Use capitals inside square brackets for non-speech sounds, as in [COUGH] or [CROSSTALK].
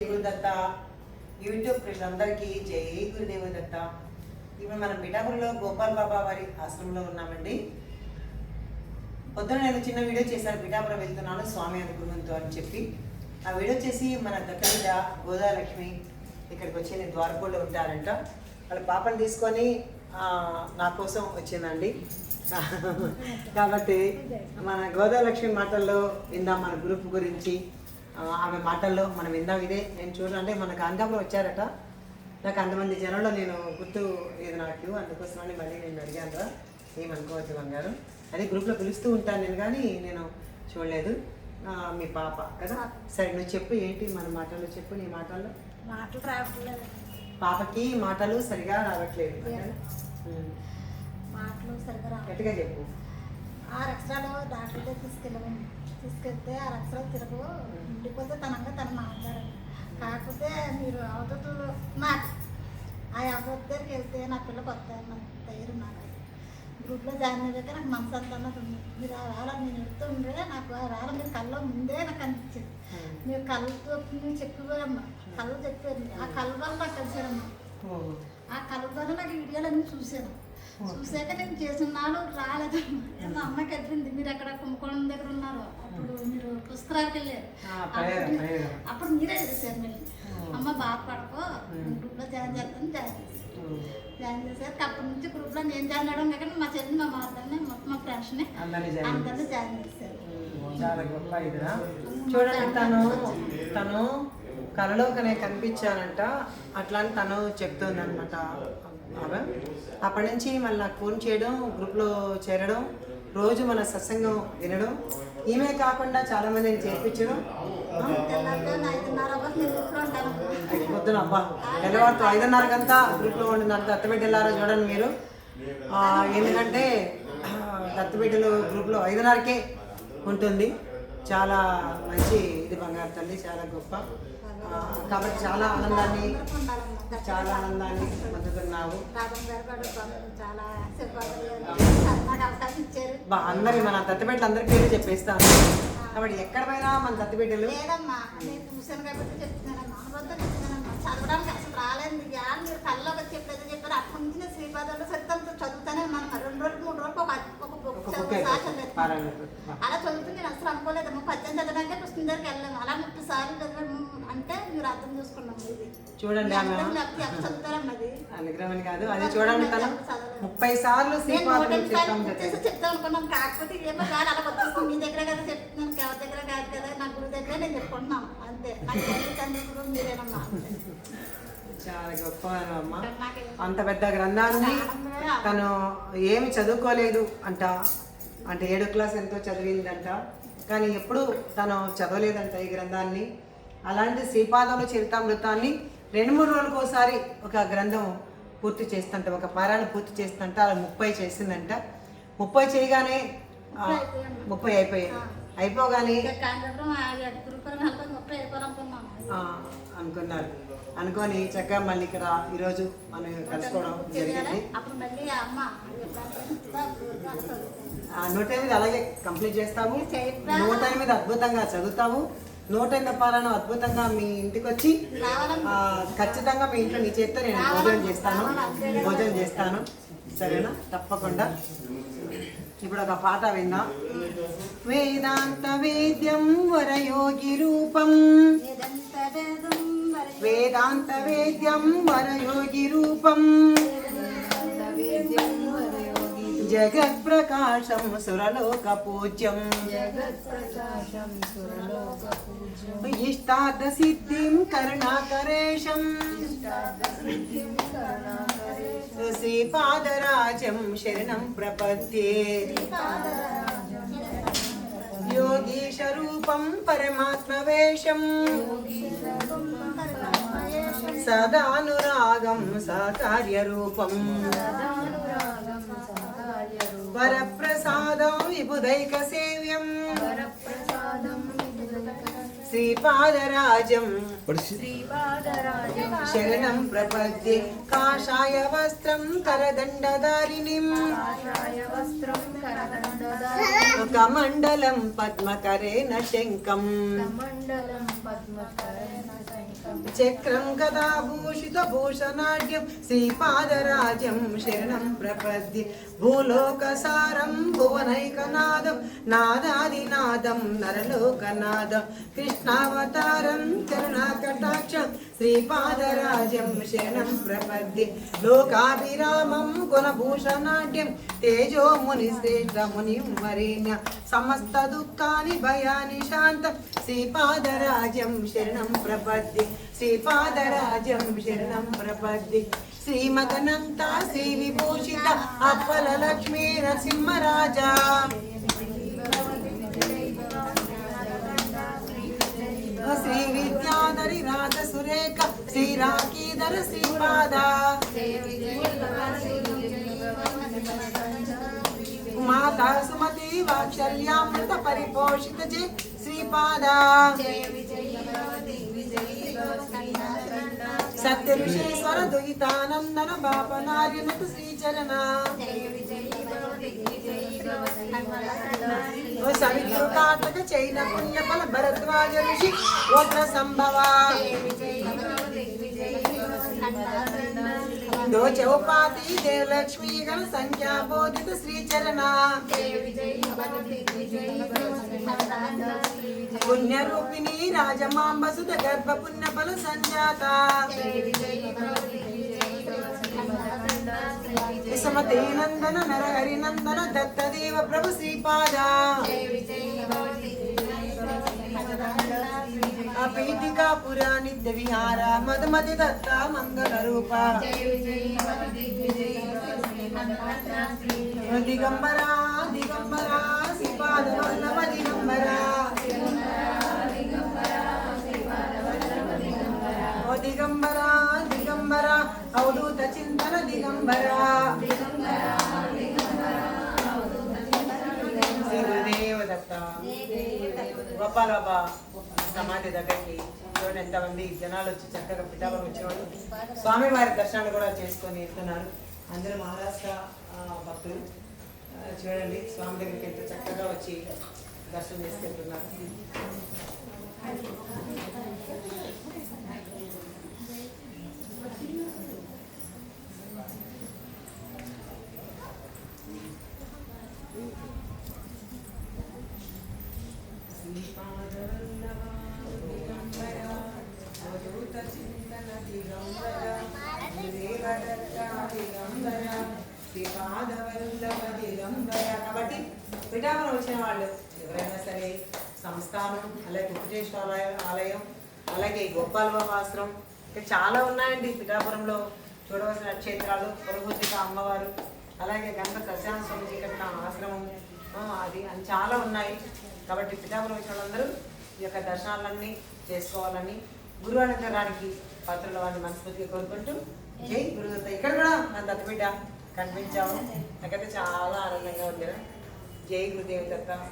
Gurudatta YouTube ప్రజలందరికీ జై గురుదేవ దత్త. ఇప్పుడు మనం పిఠాపురంలో గోపాల్ బాబా వారి ఆశ్రమంలో ఉన్నామండి. పొద్దున నేను చిన్న వీడియో చేశాను పిఠాపురం వెళ్తున్నాను స్వామి అనుకున్నంతో అని చెప్పి. ఆ వీడియో చేసి మన దత్తబిడ్డ గోదాలక్ష్మి ఇక్కడికి వచ్చి నేను ద్వారకోళ్ళు ఉంటారంట. వాళ్ళ పాపను తీసుకొని నా కోసం వచ్చిందండి. [LAUGHS] కాబట్టి మన గోదాలక్ష్మి మాటల్లో విందాం మన గ్రూప్ గురించి. ఆమె మాటల్లో మనం విందాం. ఇదే నేను చూడండి మనకు అందంలో వచ్చారట. నాకు అంతమంది జనంలో నేను గుర్తు ఇది నాకు. అందుకోసమని మళ్ళీ నేను అడిగాను రా. ఏమనుకోవద్దు బంగారు. అదే గ్రూప్లో పిలుస్తూ ఉంటాను నేను కానీ నేను చూడలేదు. ఆ, మీ పాప కదా? సరే నువ్వు చెప్పు. ఏంటి మన మాటల్లో చెప్పు నీ మాటల్లో? మాటలు రావట్లేదు. పాపకి మాటలు సరిగా రావట్లేదు. మాటలు? రావట్లేదు. గట్టిగా చెప్పు. ఆరు అక్షరాలు డాక్టర్ దగ్గర తీసుకెళ్ళాము తీసుకెళ్తే ఆరు అక్షరాలు తిరగవు ఉండిపోతే తనంగా తను మాట్లాడాలి కాకపోతే మీరు అవతలు మాట ఆ అవతల దగ్గరికి వెళ్తే నా పిల్ల కొత్త నాకు ధైర్యం నాకు గ్రూప్లో జాయిన్ అయ్యాక నాకు మనసు అంతా అన్నది ఉంది. మీరు ఆ వేళ నేను ఎడుతుండే నాకు ఆ వేళ మీరు కళ్ళలో ముందే నాకు అనిపించింది. మీరు కళ్ళతో మీరు చెప్పిపోయామ్మా కళ్ళు చెప్పారు. ఆ కళ్ళ వల్ల నాకు కలిసారమ్మా. ఆ కలుపుకొని నాకు వీడియోలన్నీ చూశాను చూశాక నేను చేసిన నాడు రాలేదు మా అమ్మకి చెప్పింది మీరు అక్కడ కుంభకోణం దగ్గర ఉన్నారు. అప్పుడు మీరు పుస్తకాలకు వెళ్ళారు అప్పుడు- మీరే చేశారు మళ్ళీ. అమ్మ బాధపడకో ఉమ్. గ్రూప్లో జాయిన్ చేస్తాను జాయిన్ ఉమ్. జాయిన్ చేశారు. అప్పటి నుంచి గ్రూప్లో నేను జాయిన్ అవడం కాక మా చెల్లి మా మాతని మొత్తం మా ఫ్రెండ్స్ని అందరినీ జాయిన్ చేశారు. చాలా గొప్ప చూడండి తను తను కలలోకనే కనిపించానంట అట్లా అని తను చెప్తుంది అనమాట అప్పటి నుంచి మళ్ళీ నాకు ఫోన్ చేయడం గ్రూప్లో చేరడం రోజు మన సత్సంగం వినడం. ఈమె కాకుండా చాలా మందిని చేర్పించడం. పొద్దున అబ్బా తెల్లవారుతో ఐదున్నరకంతా గ్రూప్లో ఉండిందంట దత్తబిడ్డలారా చూడండి మీరు. ఆ, ఎందుకంటే దత్తబిడ్డలు గ్రూప్లో ఐదున్నరకే ఉంటుంది. చాలా మంచి ఇది బంగారు తల్లి చాలా గొప్ప. ఆ, కాబట్టి చాలా ఆనందాన్ని చాలా ఆనందాన్ని పొందుతున్నావు. చాలా అందరి మన దత్తబిడ్డలు అందరి పేరు చెప్పేస్తాను. కాబట్టి ఎక్కడ పోయినా మన దత్తబిడ్డలు లేదమ్మా నేను చూశాను కాబట్టి చెప్తున్నానమ్మా. వద్ద చెప్తున్నానమ్మా. చదవడానికి అసలు రాలేదు. యా మీరు కళ్ళలోకి వచ్చి ఎప్పుడైతే చెప్పారు. అప్పటి నుంచి నేను శ్రీపాదాలు సరితంతో చదువుతానే మనం రెండు రోజులు మూడు రోజులు ఒక అలా చదువుతూ నేను అసలు అనుకోలేదమ్మా పద్యం చదవడానికే పుస్తకం దగ్గరికి వెళ్ళాము అలా ముప్పై సార్లు చదివాము అంటే మీరు అర్థం చేసుకున్నాము ఇది. చూడండి అనుగ్రహం కాదు అది చూడండి తను. ముప్పై సార్లు చెప్తాం అనుకున్నాం. కాకపోతే ఏమో కాదు అలా వచ్చేస్తాం మీ దగ్గర కదా చెప్తున్నాను. ఎవరి దగ్గర కాదు కదా. నా గురువు దగ్గర నేను చెప్పుకుంటున్నాను. అంతే. నాకు తండ్రి గురువు? మీరేనమ్మా. చాలా గొప్ప అమ్మ. అంత పెద్ద గ్రంథాన్ని తను ఏమి చదువుకోలేదు అంట. అంటే ఏడో క్లాస్ ఎంతో చదివిందంట. కానీ ఎప్పుడు తను చదవలేదంట ఈ గ్రంథాన్ని. అలాంటి శ్రీపాదముల చరితామృతాన్ని రెండు మూడు రోజులకు ఒకసారి ఒక గ్రంథం పూర్తి చేస్తుంట ఒక పారాయణ పూర్తి చేస్తుంట అలా ముప్పై చేసిందంట. ముప్పై చేయగానే ముప్పై అయిపోయాయి అయిపోగానే అనుకున్నారు. అనుకొని చక్కగా మళ్ళీ ఇక్కడ ఈరోజు మనం కలుసుకోవడం జరిగింది. నూట ఎనిమిది అలాగే కంప్లీట్ చేస్తాము? నూట ఎనిమిది అద్భుతంగా చదువుతాము. నూట ఎనిమిది పాలన అద్భుతంగా మీ ఇంటికి వచ్చి ఖచ్చితంగా మీ ఇంట్లో నీ చేత్తో నేను భోజనం చేస్తాను. భోజనం చేస్తాను. సరేనా? తప్పకుండా. ఇప్పుడు ఒక పాట విందాం. వేదాంత వేద్యం వరయోగి రూపం. వేదాంత వేద్యం వరయోగి రూపం. జగత్ప్రకాశం సురలోక పూజ్యం. ఇష్టార్థ సిద్ధిం కరుణాకరేశం. శ్రీపాదరాజం శరణం ప్రపద్యే. రూపం పరమాత్మవేషం. సదానురాగం సకార్యరూపం. వరప్రసాదం విబుధైక సేవ్యం. శ్రీపాదరాజం. శరణం ప్రపద్యే. కాషాయ వస్త్రం కరదండధారిణిం. కమండలం పద్మకరేణ పద్మకరణ చక్రం కదా భూషిత భూషణాఢ్యం శ్రీపాదరాజ్యం శరణం ప్రపద్య. భూలోకసారం భువనైకనాదం నాదాదినాదం నరలోకనాదం. కృష్ణావతారం కరుణాకటాక్షం శ్రీపాదరాజ్యం శరణం ప్రపద్య. లోకాభిరామం గుణభూషణాఢ్యం తేజో ముని శ్రేష్ఠ ముని వరేణ్య. సమస్త దుఃఖాని భయాని శాంతం శ్రీపాదరాజ్యం శరణం ప్రపద్ది శ్రీపాదరాజ్యం శరణం ప్రపద్ది శ్రీమదనంత శ్రీ విభూషిత అప్పల లక్ష్మీ నరసింహరాజా. విద్యాధరి రాజ సురేఖ శ్రీ రాకీధర శ్రీపాద మాతా సుమతి వాత్సల్యామృత పరిపోషిత జే శ్రీపాద సత్య ఋషేశ్వర దుహితానందన బాపనార్యనత శ్రీచరణ. ఓ సవితృ కాటక చైన పుణ్యఫల భరద్వాజ ఋషి గోత్ర సంభవ. దో చౌపాతి దేవలక్ష్మీ గణ సంఖ్యా బోధిత శ్రీచరణ పుణ్యరూపిణి రాజమాంబ సుత గర్భ పుణ్యఫల సంజాత. సుమతే నందన నరహరి నందన దత్తదేవ ప్రభు శ్రీపాద. పీఠికా పురా నిత్య విహార మధుమతి దత్త మంగళ రూప దిగంబర దిగంబర శ్రీపాద వల్లభ దిగంబర ఓ దిగంబర దిగంబర అవధూత చింతన సమాధి దగ్గరికి చూడండి ఎంతమంది జనాలు వచ్చి చక్కగా పిఠాపురం వచ్చేవాళ్ళు స్వామివారి దర్శనాలు కూడా చేసుకొని వెళ్తున్నారు. అందరూ మహారాష్ట్ర భక్తులు. చూడండి స్వామి దగ్గరికి ఎంత చక్కగా వచ్చి దర్శనం చేసుకెళ్తున్నారు కాబట్టి పిఠాపురం వచ్చిన వాళ్ళు ఎవరైనా సరే సంస్థానం అలాగే వెంకటేశ్వర ఆలయం అలాగే గోపాల బాబా ఆశ్రమం ఇంకా చాలా ఉన్నాయండి పిఠాపురంలో చూడవలసిన క్షేత్రాలు పురభూతిక అమ్మవారు అలాగే గంగ సత్యాన స్వామి కట్టిన ఆశ్రమం అది అని చాలా ఉన్నాయి. కాబట్టి పిఠాపురం వచ్చిన వాళ్ళందరూ ఈ యొక్క దర్శనాలన్నీ చేసుకోవాలని గురువు అనుగ్రహానికి పాత్రల వారిని మనస్ఫూర్తిగా కోరుకుంటూ జై గురుదత్త. ఇక్కడ కూడా నా దత్తబిడ్డ కనిపించాము. నాకైతే చాలా ఆనందంగా ఉంది. జై గురుదేవి దత్త.